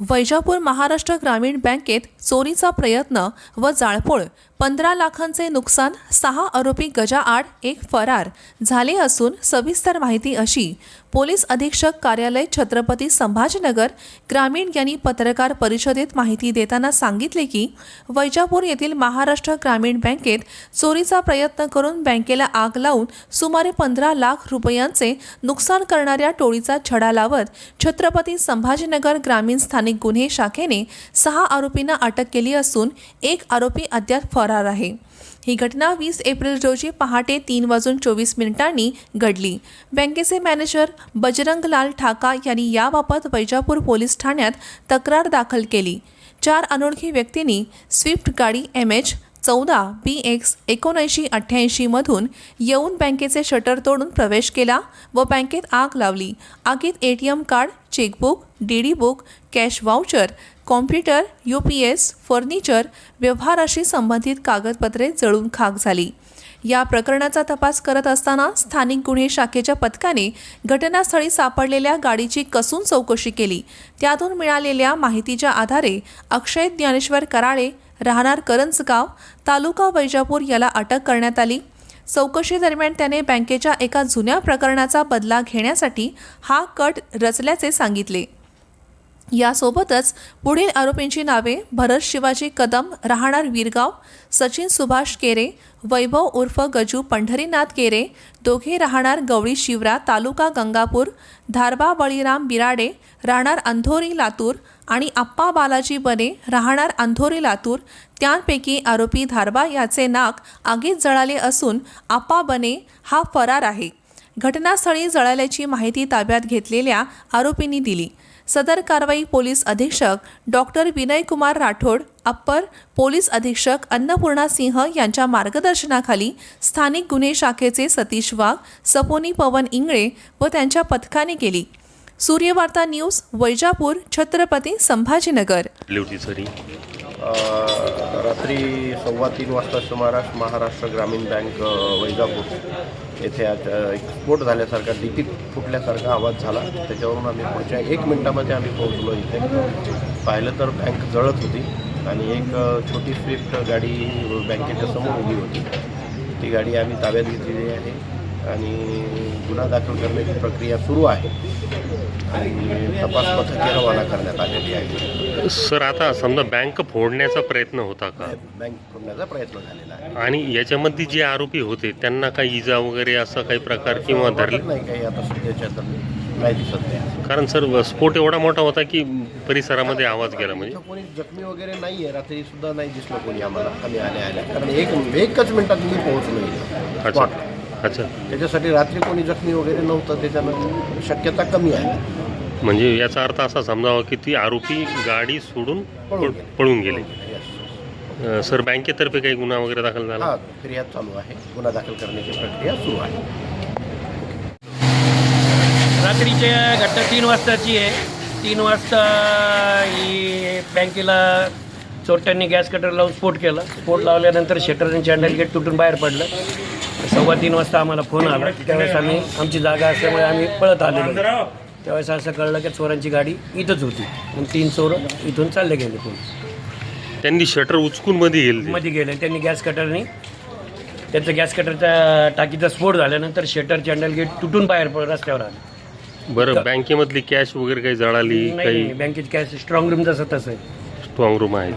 वैजापूर महाराष्ट्र ग्रामीण बँकेत चोरीचा प्रयत्न व जाळपोळ पंधरा लाखांचे नुकसान सहा आरोपी गजाआड एक फरार झाले असून सविस्तर माहिती अशी पोलीस अधीक्षक कार्यालय छत्रपती संभाजीनगर ग्रामीण यांनी पत्रकार परिषदेत माहिती देताना सांगितले की वैजापूर येथील महाराष्ट्र ग्रामीण बँकेत चोरीचा प्रयत्न करून बँकेला आग लावून सुमारे पंधरा लाख रुपयांचे नुकसान करणाऱ्या टोळीचा छडा लावत छत्रपती संभाजीनगर ग्रामीण स्थानिक गुन्हे शाखेने सहा आरोपींना अटक केली असून एक आरोपी अद्याप फरार आहे. ही घटना वीस एप्रिल रोजी पहाटे तीन वाजून चोवीस मिनिटांनी घडली. बँकेचे मॅनेजर बजरंगलाल ठाका यांनी याबाबत वैजापूर पोलीस ठाण्यात तक्रार दाखल केली. चार अनोळखी व्यक्तींनी स्विफ्ट गाडी एम एच चौदा बी एक्स एकोणऐंशी अठ्ठ्याऐंशीमधून येऊन बँकेचे शटर तोडून प्रवेश केला व बँकेत आग लावली. आगीत A T M card chequebook D D book cash voucher computer U P S furniture व्यवहाराशी संबंधित कागदपत्रे जळून खाक झाली. या प्रकरणाचा तपास करत असताना स्थानिक गुन्हे शाखेच्या पथकाने घटनास्थळी सापडलेल्या गाडीची कसून चौकशी केली. त्यातून मिळालेल्या माहितीच्या आधारे अक्षय ज्ञानेश्वर कराळे राहणार करंजगाव तालुका वैजापूर याला अटक करण्यात आली. चौकशी दरम्यान त्याने बँकेच्या एका जुन्या प्रकरणाचा बदला घेण्यासाठी हा कट रचल्याचे सांगितले. यासोबतच पुढील आरोपींची नावे भरत शिवाजी कदम राहणार वीरगाव सचिन सुभाष केरे वैभव उर्फ गजू पंढरीनाथ केरे दोघे राहणार गवळी शिवरा तालुका गंगापूर धारबा बळीराम बिराडे राहणार अंधोरी लातूर आणि आप्पा बालाजी बने राहणार अंधोरी लातूर. त्यांपैकी आरोपी धारबा याचे नाक आगीत जळाले असून आप्पा बने हा फरार आहे. घटनास्थळी जळाल्याची माहिती ताब्यात घेतलेल्या आरोपींनी दिली. सदर कारवाई पोलीस अधीक्षक doctor Vinaykumar Rathod upper police अधीक्षक अन्नपूर्णा सिंह यांच्या मार्गदर्शनाखाली स्थानिक गुन्हे शाखेचे सतीश वाघ सपोनी पवन इंगळे व त्यांच्या पथकाने केली. सूर्यवार्ता न्यूज वैजापूर छत्रपती संभाजीनगर. रात्री सव्वा तीन वाजता सुमारास महाराष्ट्र ग्रामीण बँक वैजापूर येथे आज एक स्फोट झाल्यासारखा डिपीत फुटल्यासारखा आवाज झाला. त्याच्यावरून आम्ही पुढच्या एक मिनटामध्ये आम्ही पोहोचलो इथे. पाहिलं तर बँक जळत होती आणि एक छोटी स्विफ्ट गाडी बँकेच्या समोर उभी होती. ती गाडी आम्ही ताब्यात घेतलेली आहे. आणि गुन्हा दाखल करण्याची प्रक्रिया सुरू आहे. आणि तपास पथके रवाना करण्यात आलेली आहे. सर आता समजा बँक फोडण्याचा प्रयत्न होता का? बँक फोडण्याचा प्रयत्न झालेला आहे. आणि याच्यामध्ये जे आरोपी होते त्यांना काही इजा वगैरे असा काही प्रकार किंवा धरले? नाही काही आता सध्याच्या तर नाही दिसत नाही कारण सर स्फोट एवढा मोठा होता की परिसरामध्ये आवाज गेला म्हणजे? कोणी जखमी वगैरे नाही आहे रात्री सुद्धा नाही दिसलं कोणी आम्हाला. आम्ही आल्या आल्या कारण एक एकच मिनिटात मी पोहोचलो अच्छा. अच्छा. त्याच्यासाठी रात्री कोणी जखमी वगैरे नव्हतं त्याच्यानं शक्यता कमी आहे. म्हणजे याचा अर्थ असा समजावा की ती आरोपी गाडी सोडून पळून पळ- गेले. पळून गेले. अं, सर बँकेतर्फे काही गुन्हा वगैरे दाखल झाला? हा फिर्याद चालू आहे. गुन्हा दाखल करण्याची प्रक्रिया सुरू आहे. रात्रीची घटना तीन वाजताची आहे. तीन वाजता ही बँकेला चोरट्यांनी गॅस कटर लावून स्फोट केला. स्फोट लावल्यानंतर शटर आणि चॅन्डल गेट तुटून बाहेर पडलं. सव्वा तीन वाजता आम्हाला फोन आला. त्यावेळेस आम्ही आमची जागा असल्यामुळे आम्ही पळत आलेलो त्यावेळेस असं कळलं की चोरांची गाडी इथंच होती. आणि तीन चोर इथून चालले गेले पोलीस त्यांनी शटर उचकून मध्ये गेले मध्ये गेले. त्यांनी गॅस कटरने त्यांचं गॅस कटरच्या टाकीचा स्फोट झाल्यानंतर शटर चॅन्डल गेट तुटून बाहेर पड रस्त्यावर आले. बरं बँकेमधली कॅश वगैरे काही जळाली नाही काही? नाही, कॅश स्ट्रॉंग रूम जसं तसं आहे. स्ट्रॉंग रूम आहे